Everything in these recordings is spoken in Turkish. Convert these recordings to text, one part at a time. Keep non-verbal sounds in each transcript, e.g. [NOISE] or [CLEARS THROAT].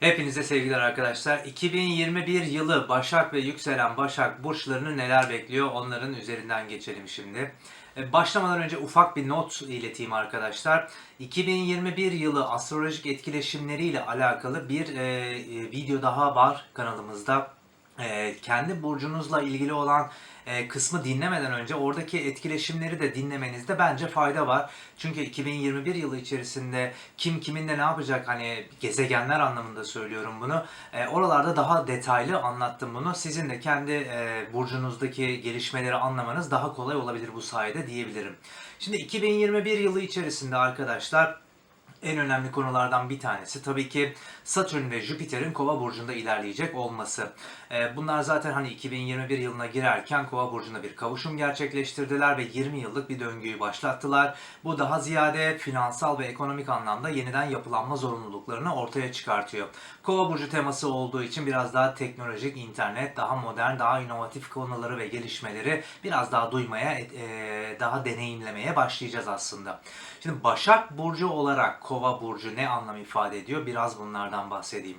Hepinize sevgiler arkadaşlar. 2021 yılı Başak ve yükselen Başak burçlarını neler bekliyor onların üzerinden geçelim şimdi. E, Başlamadan önce ufak bir not ileteyim arkadaşlar. 2021 yılı astrolojik etkileşimleriyle alakalı bir e, e, video daha var kanalımızda. E, kendi burcunuzla ilgili olan e, kısmı dinlemeden önce oradaki etkileşimleri de dinlemenizde bence fayda var. Çünkü 2021 yılı içerisinde kim kiminle ne yapacak hani gezegenler anlamında söylüyorum bunu. E, oralarda daha detaylı anlattım bunu. Sizin de kendi e, burcunuzdaki gelişmeleri anlamanız daha kolay olabilir bu sayede diyebilirim. Şimdi 2021 yılı içerisinde arkadaşlar en önemli konulardan bir tanesi tabii ki Satürn ve Jüpiter'in Kova burcunda ilerleyecek olması. Ee, Bunlar zaten hani 2021 yılına girerken Kova burcunda bir kavuşum gerçekleştirdiler ve 20 yıllık bir döngüyü başlattılar. Bu daha ziyade finansal ve ekonomik anlamda yeniden yapılanma zorunluluklarını ortaya çıkartıyor. Kova burcu teması olduğu için biraz daha teknolojik, internet, daha modern, daha inovatif konuları ve gelişmeleri biraz daha duymaya, e, daha deneyimlemeye başlayacağız aslında. Şimdi Başak Burcu olarak Kova Burcu ne anlam ifade ediyor? Biraz bunlardan bahsedeyim.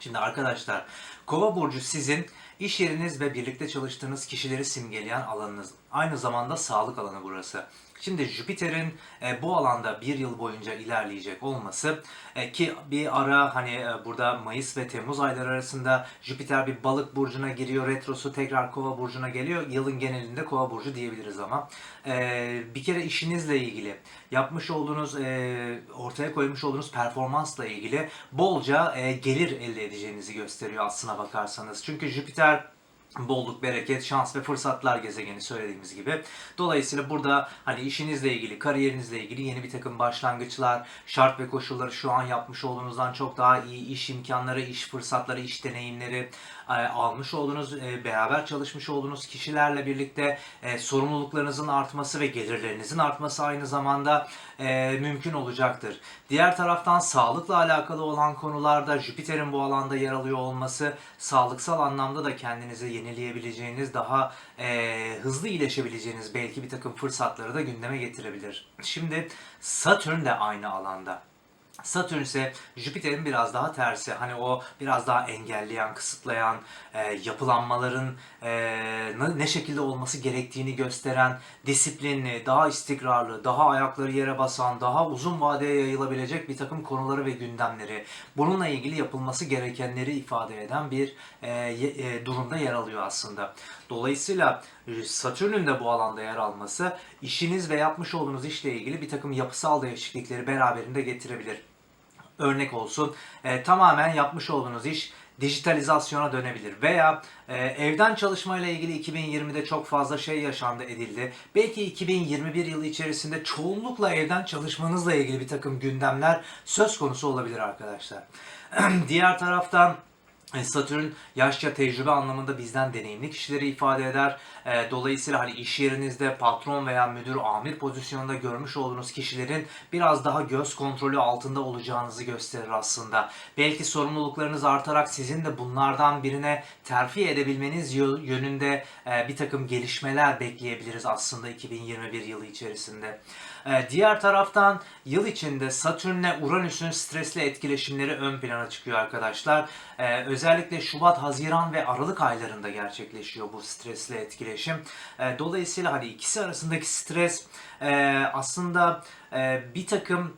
Şimdi arkadaşlar Kova burcu sizin iş yeriniz ve birlikte çalıştığınız kişileri simgeleyen alanınız. Aynı zamanda sağlık alanı burası. Şimdi Jüpiter'in e, bu alanda bir yıl boyunca ilerleyecek olması e, ki bir ara hani e, burada Mayıs ve Temmuz ayları arasında Jüpiter bir balık burcuna giriyor, retrosu tekrar kova burcuna geliyor. Yılın genelinde kova burcu diyebiliriz ama. E, bir kere işinizle ilgili, yapmış olduğunuz, e, ortaya koymuş olduğunuz performansla ilgili bolca e, gelir elde edeceğinizi gösteriyor aslına bakarsanız. Çünkü Jüpiter kadar bolluk, bereket, şans ve fırsatlar gezegeni söylediğimiz gibi. Dolayısıyla burada hani işinizle ilgili, kariyerinizle ilgili yeni bir takım başlangıçlar, şart ve koşulları şu an yapmış olduğunuzdan çok daha iyi iş imkanları, iş fırsatları, iş deneyimleri e, almış olduğunuz, e, beraber çalışmış olduğunuz kişilerle birlikte e, sorumluluklarınızın artması ve gelirlerinizin artması aynı zamanda mümkün olacaktır. Diğer taraftan sağlıkla alakalı olan konularda Jüpiter'in bu alanda yer alıyor olması sağlıksal anlamda da kendinizi yenileyebileceğiniz, daha e, hızlı iyileşebileceğiniz belki bir takım fırsatları da gündeme getirebilir. Şimdi Satürn de aynı alanda. Satürn ise Jüpiter'in biraz daha tersi. Hani o biraz daha engelleyen, kısıtlayan, e, yapılanmaların e, ne- şekilde olması gerektiğini gösteren, disiplinli, daha istikrarlı, daha ayakları yere basan, daha uzun vadeye yayılabilecek bir takım konuları ve gündemleri, bununla ilgili yapılması gerekenleri ifade eden bir e, e, durumda yer alıyor aslında. Dolayısıyla e, Satürn'ün de bu alanda yer alması işiniz ve yapmış olduğunuz işle ilgili bir takım yapısal değişiklikleri beraberinde getirebilir örnek olsun e, tamamen yapmış olduğunuz iş dijitalizasyona dönebilir veya e, evden çalışma ile ilgili 2020'de çok fazla şey yaşandı edildi. Belki 2021 yılı içerisinde çoğunlukla evden çalışmanızla ilgili bir takım gündemler söz konusu olabilir arkadaşlar. [CLEARS THROAT] Diğer taraftan Satürn yaşça tecrübe anlamında bizden deneyimli kişileri ifade eder. E, Dolayısıyla hani iş yerinizde patron veya müdür, amir pozisyonunda görmüş olduğunuz kişilerin biraz daha göz kontrolü altında olacağınızı gösterir aslında. Belki sorumluluklarınız artarak sizin de bunlardan birine terfi edebilmeniz yö- yönünde e, bir takım gelişmeler bekleyebiliriz aslında 2021 yılı içerisinde. E, Diğer taraftan yıl içinde Satürn'le Uranüs'ün stresli etkileşimleri ön plana çıkıyor arkadaşlar. E, özellikle Şubat, Haziran ve Aralık aylarında gerçekleşiyor bu stresli etkileşim. E, dolayısıyla hani ikisi arasındaki stres e, aslında e, bir takım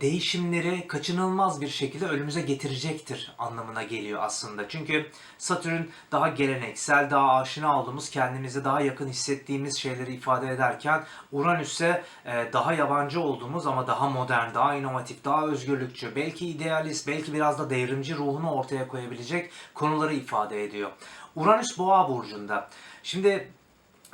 değişimleri kaçınılmaz bir şekilde önümüze getirecektir anlamına geliyor aslında. Çünkü Satürn daha geleneksel, daha aşina olduğumuz, kendimizi daha yakın hissettiğimiz şeyleri ifade ederken Uranüs ise e, daha yabancı olduğumuz ama daha modern, daha inovatif, daha özgürlükçü, belki idealist, belki biraz da devrimci ruhunu ortaya koyabilecek konuları ifade ediyor. Uranüs Boğa burcunda. Şimdi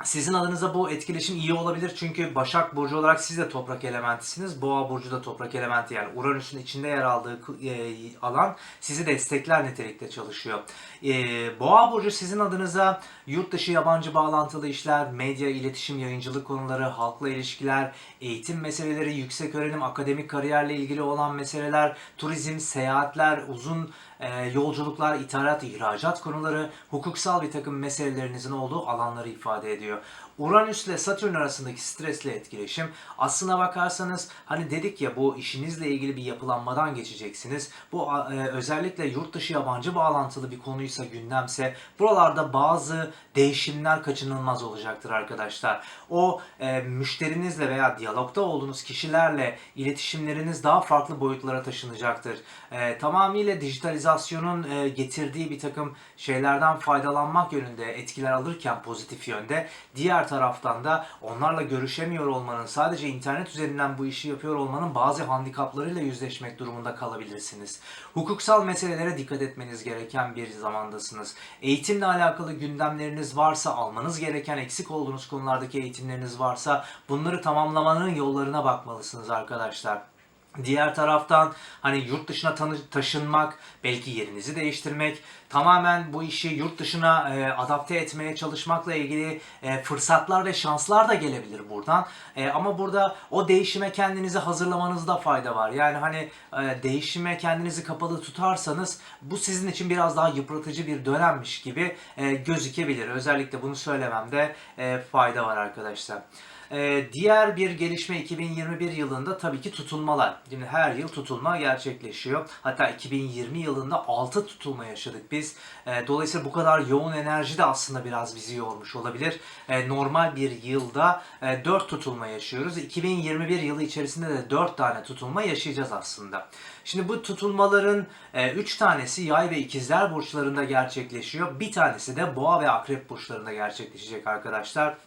sizin adınıza bu etkileşim iyi olabilir çünkü Başak Burcu olarak siz de toprak elementisiniz. Boğa Burcu da toprak elementi yani Uranüs'ün içinde yer aldığı e, alan sizi destekler nitelikte çalışıyor. E, Boğa Burcu sizin adınıza yurt dışı yabancı bağlantılı işler, medya, iletişim, yayıncılık konuları, halkla ilişkiler, eğitim meseleleri, yüksek öğrenim, akademik kariyerle ilgili olan meseleler, turizm, seyahatler, uzun e, yolculuklar, ithalat, ihracat konuları, hukuksal bir takım meselelerinizin olduğu alanları ifade ediyor. Uranüs ile Satürn arasındaki stresli etkileşim aslına bakarsanız hani dedik ya bu işinizle ilgili bir yapılanmadan geçeceksiniz. Bu e, özellikle yurt dışı yabancı bağlantılı bir konuysa gündemse buralarda bazı değişimler kaçınılmaz olacaktır arkadaşlar. O e, müşterinizle veya diyalogda olduğunuz kişilerle iletişimleriniz daha farklı boyutlara taşınacaktır. E, tamamıyla dijitalizasyonun e, getirdiği bir takım şeylerden faydalanmak yönünde etkiler alırken pozitif yönde diğer taraftan da onlarla görüşemiyor olmanın sadece internet üzerinden bu işi yapıyor olmanın bazı handikaplarıyla yüzleşmek durumunda kalabilirsiniz. Hukuksal meselelere dikkat etmeniz gereken bir zamandasınız. Eğitimle alakalı gündemleriniz varsa almanız gereken eksik olduğunuz konulardaki eğitimleriniz varsa bunları tamamlamanın yollarına bakmalısınız arkadaşlar. Diğer taraftan hani yurt dışına taşınmak, belki yerinizi değiştirmek, tamamen bu işi yurt dışına e, adapte etmeye çalışmakla ilgili e, fırsatlar ve şanslar da gelebilir buradan. E, ama burada o değişime kendinizi hazırlamanızda fayda var. Yani hani e, değişime kendinizi kapalı tutarsanız bu sizin için biraz daha yıpratıcı bir dönemmiş gibi e, gözükebilir. Özellikle bunu söylememde e, fayda var arkadaşlar. Ee, diğer bir gelişme 2021 yılında tabii ki tutulmalar. Şimdi her yıl tutulma gerçekleşiyor. Hatta 2020 yılında 6 tutulma yaşadık biz. Ee, dolayısıyla bu kadar yoğun enerji de aslında biraz bizi yormuş olabilir. Ee, normal bir yılda e, 4 tutulma yaşıyoruz. 2021 yılı içerisinde de 4 tane tutulma yaşayacağız aslında. Şimdi bu tutulmaların 3 tanesi yay ve ikizler burçlarında gerçekleşiyor. Bir tanesi de boğa ve akrep burçlarında gerçekleşecek arkadaşlar.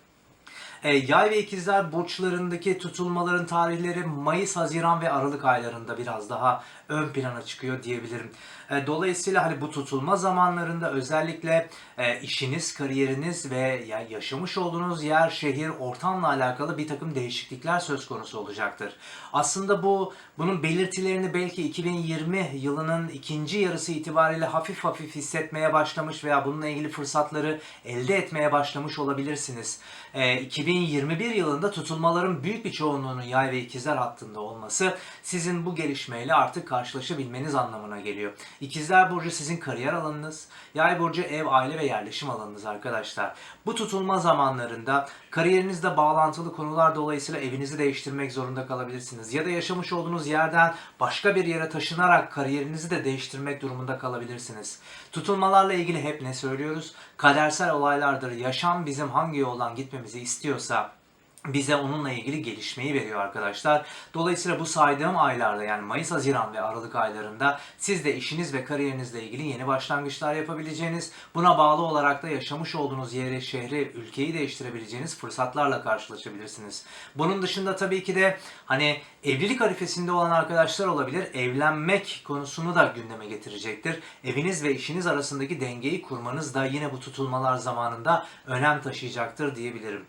E, yay ve ikizler burçlarındaki tutulmaların tarihleri Mayıs, Haziran ve Aralık aylarında biraz daha ön plana çıkıyor diyebilirim. E, dolayısıyla hani bu tutulma zamanlarında özellikle e, işiniz, kariyeriniz ve ya yaşamış olduğunuz yer, şehir, ortamla alakalı bir takım değişiklikler söz konusu olacaktır. Aslında bu bunun belirtilerini belki 2020 yılının ikinci yarısı itibariyle hafif hafif hissetmeye başlamış veya bununla ilgili fırsatları elde etmeye başlamış olabilirsiniz. E, 2021 yılında tutulmaların büyük bir çoğunluğunun yay ve ikizler hattında olması sizin bu gelişmeyle artık karşılaşabilmeniz anlamına geliyor. İkizler Burcu sizin kariyer alanınız, Yay Burcu ev, aile ve yerleşim alanınız arkadaşlar. Bu tutulma zamanlarında kariyerinizle bağlantılı konular dolayısıyla evinizi değiştirmek zorunda kalabilirsiniz. Ya da yaşamış olduğunuz yerden başka bir yere taşınarak kariyerinizi de değiştirmek durumunda kalabilirsiniz. Tutulmalarla ilgili hep ne söylüyoruz? Kadersel olaylardır. Yaşam bizim hangi yoldan gitmemizi istiyorsa bize onunla ilgili gelişmeyi veriyor arkadaşlar. Dolayısıyla bu saydığım aylarda yani Mayıs, Haziran ve Aralık aylarında siz de işiniz ve kariyerinizle ilgili yeni başlangıçlar yapabileceğiniz, buna bağlı olarak da yaşamış olduğunuz yeri, şehri, ülkeyi değiştirebileceğiniz fırsatlarla karşılaşabilirsiniz. Bunun dışında tabii ki de hani evlilik arifesinde olan arkadaşlar olabilir. Evlenmek konusunu da gündeme getirecektir. Eviniz ve işiniz arasındaki dengeyi kurmanız da yine bu tutulmalar zamanında önem taşıyacaktır diyebilirim.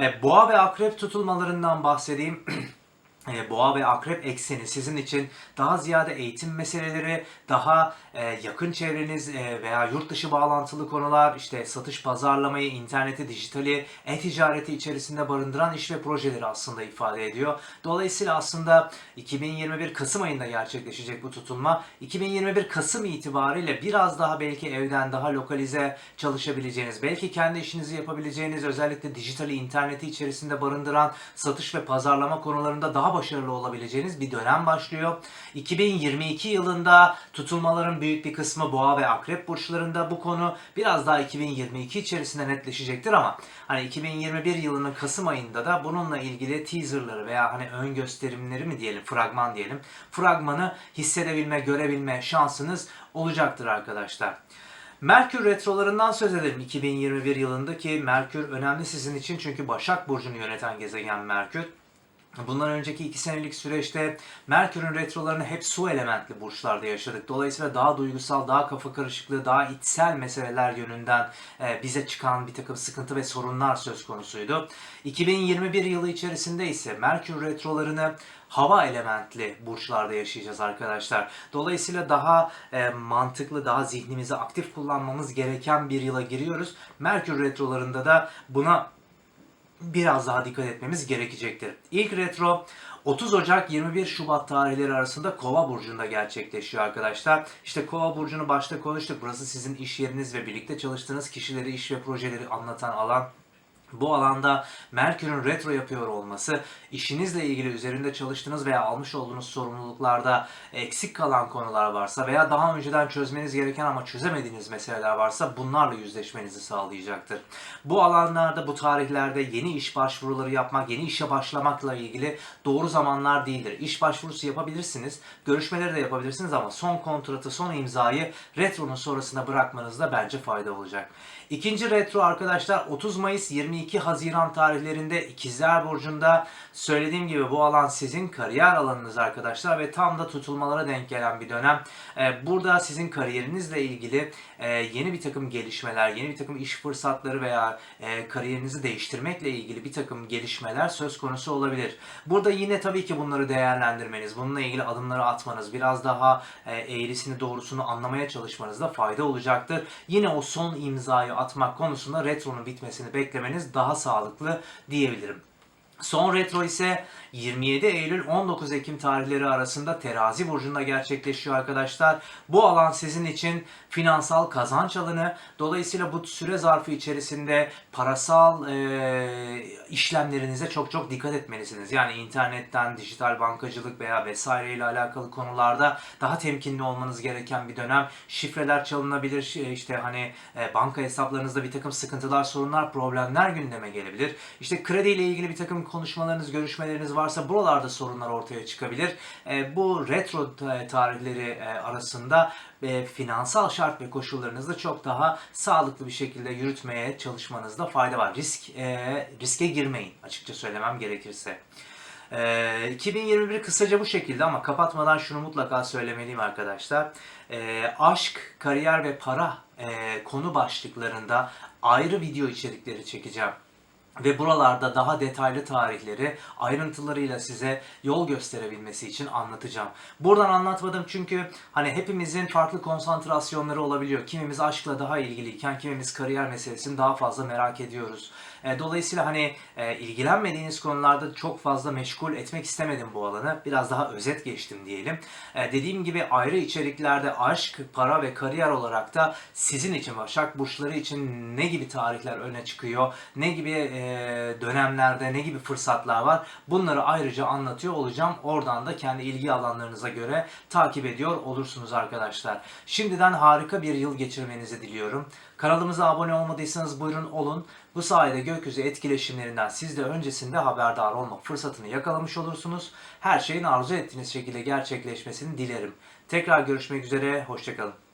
E, boğa ve akrep tutulmalarından bahsedeyim. [CLEARS THROAT] E, Boğa ve akrep ekseni sizin için daha ziyade eğitim meseleleri, daha e, yakın çevreniz e, veya yurt dışı bağlantılı konular, işte satış pazarlamayı, interneti, dijitali, e-ticareti içerisinde barındıran iş ve projeleri aslında ifade ediyor. Dolayısıyla aslında 2021 Kasım ayında gerçekleşecek bu tutulma 2021 Kasım itibariyle biraz daha belki evden daha lokalize çalışabileceğiniz, belki kendi işinizi yapabileceğiniz, özellikle dijitali, interneti içerisinde barındıran satış ve pazarlama konularında daha başarılı olabileceğiniz bir dönem başlıyor. 2022 yılında tutulmaların büyük bir kısmı boğa ve akrep burçlarında bu konu biraz daha 2022 içerisinde netleşecektir ama hani 2021 yılının Kasım ayında da bununla ilgili teaserları veya hani ön gösterimleri mi diyelim, fragman diyelim. Fragmanı hissedebilme, görebilme şansınız olacaktır arkadaşlar. Merkür retrolarından söz edelim 2021 yılında ki Merkür önemli sizin için çünkü Başak Burcu'nu yöneten gezegen Merkür. Bundan önceki iki senelik süreçte Merkür'ün retrolarını hep su elementli burçlarda yaşadık. Dolayısıyla daha duygusal, daha kafa karışıklığı, daha içsel meseleler yönünden e, bize çıkan bir takım sıkıntı ve sorunlar söz konusuydu. 2021 yılı içerisinde ise Merkür retrolarını hava elementli burçlarda yaşayacağız arkadaşlar. Dolayısıyla daha e, mantıklı, daha zihnimizi aktif kullanmamız gereken bir yıla giriyoruz. Merkür retrolarında da buna biraz daha dikkat etmemiz gerekecektir. İlk retro 30 Ocak 21 Şubat tarihleri arasında Kova burcunda gerçekleşiyor arkadaşlar. İşte Kova burcunu başta konuştuk. Burası sizin iş yeriniz ve birlikte çalıştığınız kişileri, iş ve projeleri anlatan alan. Bu alanda Merkür'ün retro yapıyor olması, işinizle ilgili üzerinde çalıştığınız veya almış olduğunuz sorumluluklarda eksik kalan konular varsa veya daha önceden çözmeniz gereken ama çözemediğiniz meseleler varsa bunlarla yüzleşmenizi sağlayacaktır. Bu alanlarda, bu tarihlerde yeni iş başvuruları yapmak, yeni işe başlamakla ilgili doğru zamanlar değildir. İş başvurusu yapabilirsiniz, görüşmeleri de yapabilirsiniz ama son kontratı, son imzayı retronun sonrasında bırakmanızda bence fayda olacak. İkinci retro arkadaşlar 30 Mayıs 22 Haziran tarihlerinde İkizler Burcu'nda söylediğim gibi bu alan sizin kariyer alanınız arkadaşlar ve tam da tutulmalara denk gelen bir dönem. Ee, Burada sizin kariyerinizle ilgili e, yeni bir takım gelişmeler, yeni bir takım iş fırsatları veya e, kariyerinizi değiştirmekle ilgili bir takım gelişmeler söz konusu olabilir. Burada yine tabii ki bunları değerlendirmeniz, bununla ilgili adımları atmanız, biraz daha e, eğrisini doğrusunu anlamaya çalışmanızda fayda olacaktır. Yine o son imzayı atmak konusunda retronun bitmesini beklemeniz daha sağlıklı diyebilirim. Son retro ise 27 Eylül 19 Ekim tarihleri arasında Terazi burcunda gerçekleşiyor arkadaşlar. Bu alan sizin için finansal kazanç alanı. Dolayısıyla bu süre zarfı içerisinde parasal e, işlemlerinize çok çok dikkat etmelisiniz. Yani internetten, dijital bankacılık veya vesaire ile alakalı konularda daha temkinli olmanız gereken bir dönem. Şifreler çalınabilir, işte hani e, banka hesaplarınızda bir takım sıkıntılar, sorunlar, problemler gündeme gelebilir. İşte kredi ile ilgili bir takım konuşmalarınız, görüşmeleriniz varsa buralarda sorunlar ortaya çıkabilir. E, bu retro ta- tarihleri e, arasında e, finansal şart ve koşullarınızı çok daha sağlıklı bir şekilde yürütmeye çalışmanızda fayda var. Risk e, riske girmeyin açıkça söylemem gerekirse. Ee, 2021 kısaca bu şekilde ama kapatmadan şunu mutlaka söylemeliyim arkadaşlar. Aşk, kariyer ve para e, konu başlıklarında ayrı video içerikleri çekeceğim. Ve buralarda daha detaylı tarihleri ayrıntılarıyla size yol gösterebilmesi için anlatacağım. Buradan anlatmadım çünkü hani hepimizin farklı konsantrasyonları olabiliyor. Kimimiz aşkla daha ilgiliyken kimimiz kariyer meselesini daha fazla merak ediyoruz. E, Dolayısıyla hani e, ilgilenmediğiniz konularda çok fazla meşgul etmek istemedim bu alanı. Biraz daha özet geçtim diyelim. E, Dediğim gibi ayrı içeriklerde aşk, para ve kariyer olarak da sizin için Başak Burçları için ne gibi tarihler öne çıkıyor, ne gibi dönemlerde ne gibi fırsatlar var bunları ayrıca anlatıyor olacağım. Oradan da kendi ilgi alanlarınıza göre takip ediyor olursunuz arkadaşlar. Şimdiden harika bir yıl geçirmenizi diliyorum. Kanalımıza abone olmadıysanız buyurun olun. Bu sayede gökyüzü etkileşimlerinden siz de öncesinde haberdar olma fırsatını yakalamış olursunuz. Her şeyin arzu ettiğiniz şekilde gerçekleşmesini dilerim. Tekrar görüşmek üzere, hoşçakalın.